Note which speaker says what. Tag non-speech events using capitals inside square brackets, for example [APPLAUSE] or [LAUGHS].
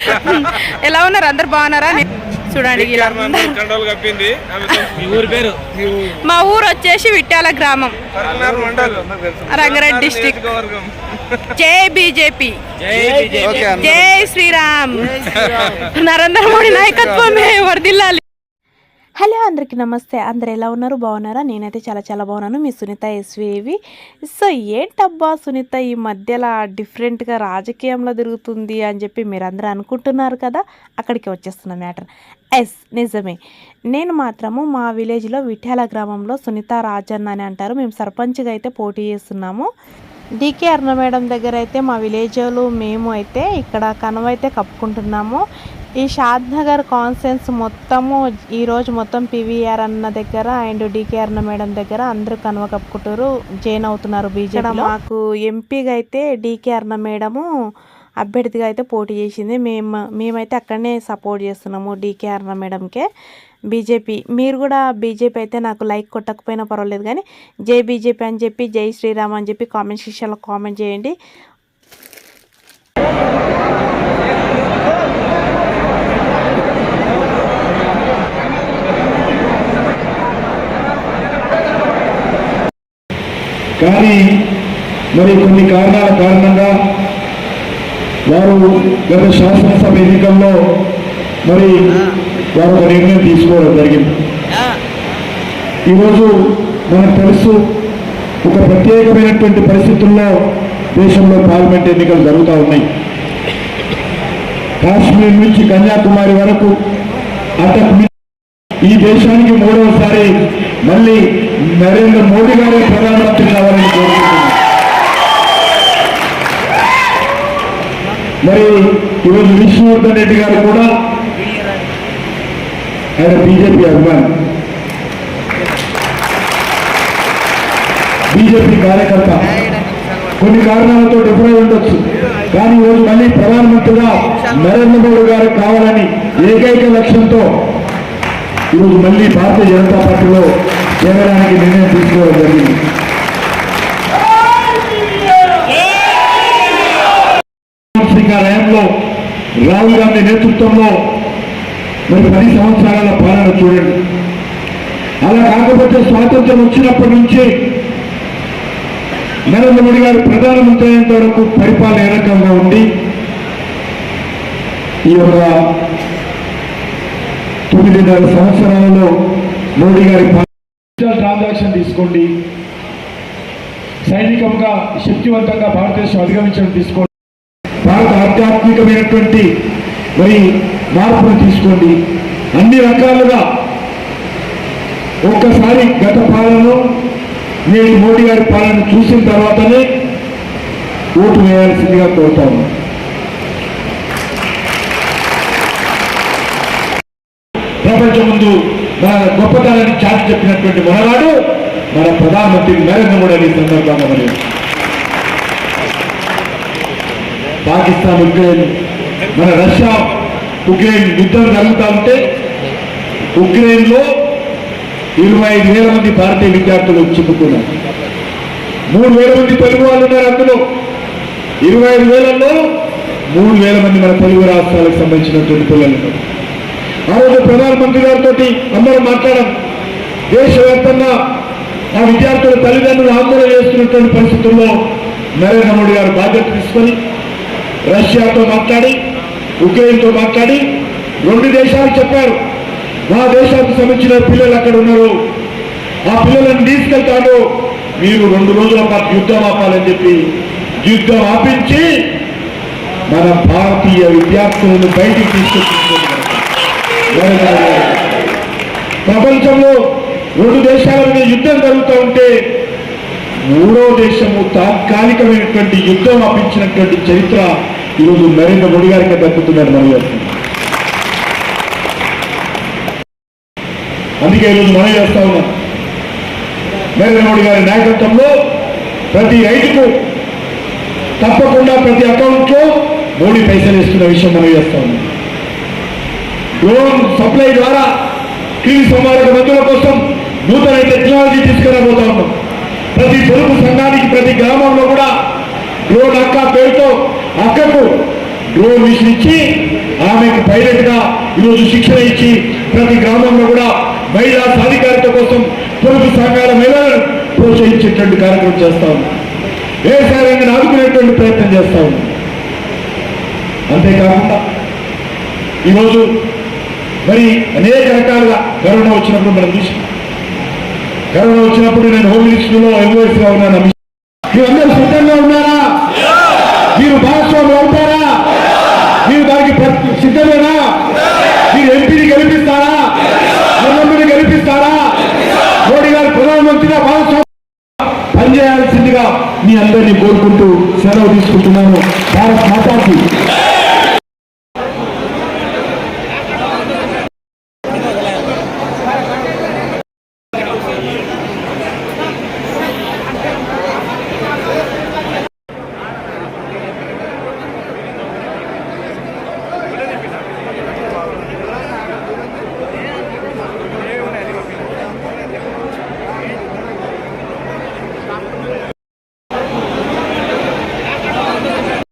Speaker 1: [LAUGHS] ఎలా ఉన్నారు? అందరు బాగున్నారా? చూడండి
Speaker 2: మీ ఊరి పేరు?
Speaker 1: మా ఊరు. వచ్చేసి విట్టాల గ్రామం. రంగారెడ్డి డిస్టిక్. జై బీజేపీ.
Speaker 2: జై బీజేపీ.
Speaker 1: జై శ్రీరామ్. నరేంద్ర మోడీ నాయకత్వమే వర్దిల్లాలి హలో అందరికీ నమస్తే. అందరు ఎలా ఉన్నారు? బాగున్నారా? నేనైతే చాలా చాలా బాగున్నాను. మీ సునీత ఎస్వివి. సో ఏంటబ్బా సునీత ఈ మధ్యలో డిఫరెంట్గా రాజకీయంలో తిరుగుతుంది అని చెప్పి మీరందరూ అనుకుంటున్నారు కదా? అక్కడికి వచ్చేస్తున్న మ్యాటర్. ఎస్ నిజమే. నేను మాత్రము మా విలేజ్లో విఠాల గ్రామంలో సునీత రాజన్న అని అంటారు. మేము సర్పంచ్గా అయితే పోటీ చేస్తున్నాము. డీకే అర్ణ మేడం దగ్గర అయితే మా విలేజ్లో మేము అయితే ఇక్కడ కనవైతే కప్పుకుంటున్నాము. ఈ షాద్ నగర్ కాన్సెన్స్ మొత్తము ఈరోజు మొత్తం పివిఆర్ అన్న దగ్గర అండ్ డీకే అన్న మేడం దగ్గర అందరూ కనువ కప్పుకుంటారు జైన్ అవుతున్నారు బీజేపీ మాకు ఎంపీగా అయితే డీకే అన్న మేడము అభ్యర్థిగా అయితే పోటీ చేసింది. మేము మేమైతే అక్కడనే సపోర్ట్ చేస్తున్నాము డీకే అన్న మేడంకే. బీజేపీ మీరు కూడా బీజేపీ అయితే నాకు లైక్ కొట్టకపోయినా పర్వాలేదు కానీ జై బీజేపీ అని చెప్పి జై శ్రీరామ్ అని చెప్పి కామెంట్ సెక్షన్లో కామెంట్ చేయండి.
Speaker 3: కానీ మరి కొన్ని కారణాల కారణంగా వారు గత శాసనసభ ఎన్నికల్లో మరి వారు ఒక నిర్ణయం తీసుకోవడం జరిగింది. ఈరోజు మనకు తెలుసు ఒక ప్రత్యేకమైనటువంటి పరిస్థితుల్లో దేశంలో పార్లమెంట్ ఎన్నికలు జరుగుతూ ఉన్నాయి. కాశ్మీర్ నుంచి కన్యాకుమారి వరకు నుంచి ఈ దేశానికి మూడవసారి మళ్ళీ నరేంద్ర మోడీ గారే ప్రధానమంత్రి కావాలని కోరుకుంటున్నాను. మరి ఈరోజు విష్ణువర్ధన్ రెడ్డి గారు కూడా ఆయన బీజేపీ అభిమాని. బీజేపీ కార్యకర్త. కొన్ని కారణాలతో డిఫరెంట్ ఉండొచ్చు. కానీ ఈరోజు మళ్ళీ ప్రధానమంత్రిగా నరేంద్ర మోడీ గారు కావాలని ఏకైక లక్ష్యంతో ఈరోజు మళ్ళీ భారతీయ జనతా పార్టీలో చేరడానికి నిర్ణయం తీసుకోవడం జరిగింది. సింగ్ రాహుల్ గాంధీ నేతృత్వంలో మరి పది సంవత్సరాల పాలన చూడండి. అలా కాకపోతే స్వాతంత్రం వచ్చినప్పటి నుంచి నరేంద్ర మోడీ గారు ప్రధానమంత్రి అయ్యేంత వరకు పరిపాలన ఏ రకంగా ఉంది ఈ యొక్క తొమ్మిదిన్నర సంవత్సరాలలో మోడీ గారి తీసుకోండి. సైనికంగా శక్తివంతంగా భారతదేశం అధిగమించడం తీసుకోండి. భారత ఆధ్యాత్మికమైనటువంటి మరి మార్పులు తీసుకోండి. అన్ని రకాలుగా ఒక్కసారి గత పాలనలో నేను మోడీ గారి పాలన చూసిన తర్వాతనే ఓటు వేయాల్సిందిగా కోరుతాను ప్రపంచం ముందు మన గొప్పతనాన్ని చాటి చెప్పినటువంటి మనవాడు మన ప్రధానమంత్రి నరేంద్ర మోడీ అని సందర్భంగా మరి పాకిస్తాన్ ఉక్రెయిన్ మన రష్యా ఉక్రెయిన్ యుద్ధం జరుగుతూ ఉంటే ఉక్రెయిన్లో ఇరవై ఐదు వేల మంది భారతీయ విద్యార్థులు చిక్కుకున్నారు. మూడు వేల మంది తెలుగు వాళ్ళు ఉన్నారు అందులో. ఇరవై ఐదు వేలలో మూడు వేల మంది మన తెలుగు రాష్ట్రాలకు సంబంధించినటువంటి పిల్లలు ఆ రోజు ప్రధానమంత్రి గారితో అందరూ మాట్లాడడం దేశవ్యాప్తంగా ఆ విద్యార్థుల తల్లిదండ్రులు ఆందోళన చేస్తున్నటువంటి పరిస్థితుల్లో నరేంద్ర మోడీ గారు బాధ్యత తీసుకొని రష్యాతో మాట్లాడి ఉక్రెయిన్తో మాట్లాడి రెండు దేశాలు చెప్పారు. మా దేశానికి సంబంధించిన పిల్లలు అక్కడ ఉన్నారు? ఆ పిల్లలను తీసుకెళ్తాడు మీరు రెండు రోజుల పాటు యుద్ధం ఆపాలని చెప్పి యుద్ధం ఆపించి మన భారతీయ విద్యార్థులను బయటికి తీసుకొచ్చుకుంటున్నారు ప్రపంచంలో రెండు దేశాల మీద యుద్ధం జరుగుతూ ఉంటే మూడో దేశము తాత్కాలికమైనటువంటి యుద్ధం అప్పించినటువంటి చరిత్ర ఈరోజు నరేంద్ర మోడీ గారికి దక్కుతున్నారు మనం అందుకే ఈరోజు మనం చేస్తా ఉన్నాం. నరేంద్ర మోడీ గారి నాయకత్వంలో ప్రతి రైతుకు తప్పకుండా ప్రతి అకౌంట్లో మోడీ పైసలు ఇస్తున్న విషయం మనం చేస్తా ఉన్నాం. డ్రోన్ సప్లై ద్వారా క్రిమి సంహారక మందుల కోసం నూతన టెక్నాలజీ తీసుకురాబోతా ఉన్నాం ప్రతి పొదుపు సంఘానికి ప్రతి గ్రామంలో కూడా డ్రోన్ అక్క పేరుతో అక్కకు డ్రోన్ మిషన్ ఇచ్చి ఈరోజు శిక్షణ ఇచ్చి ప్రతి గ్రామంలో కూడా మహిళా సాధికారిత కోసం పొరుగు సంఘాల మహిళలను ప్రోత్సహించేటువంటి కార్యక్రమం చేస్తా ఉన్నాం. వ్యవసాయ రంగాన్ని ఆదుకునేటువంటి ప్రయత్నం చేస్తా ఉన్నాం. అంతేకాకుండా ఈరోజు మరి అనేక రకాలుగా కరోనా వచ్చినప్పుడు మనం చూసాం. కరోనా వచ్చినప్పుడు నేను హోమ్ మినిస్టర్లో ఎంఓఎస్గా ఉన్నాను? మీరందరూ సిద్ధంగా ఉన్నారా? మీరు భాగస్వామి అవుతారా? మీరు దానికి సిద్ధమేనా? మీరు ఎంపీని గెలిపిస్తారా? ఎమ్మెల్యేని గెలిపిస్తారా? మోడీ గారు ప్రధానమంత్రిగా భాగస్వామి పనిచేయాల్సిందిగా మీ అందరినీ కోరుకుంటూ సెలవు తీసుకుంటున్నాను. భారత్ మాతాకి.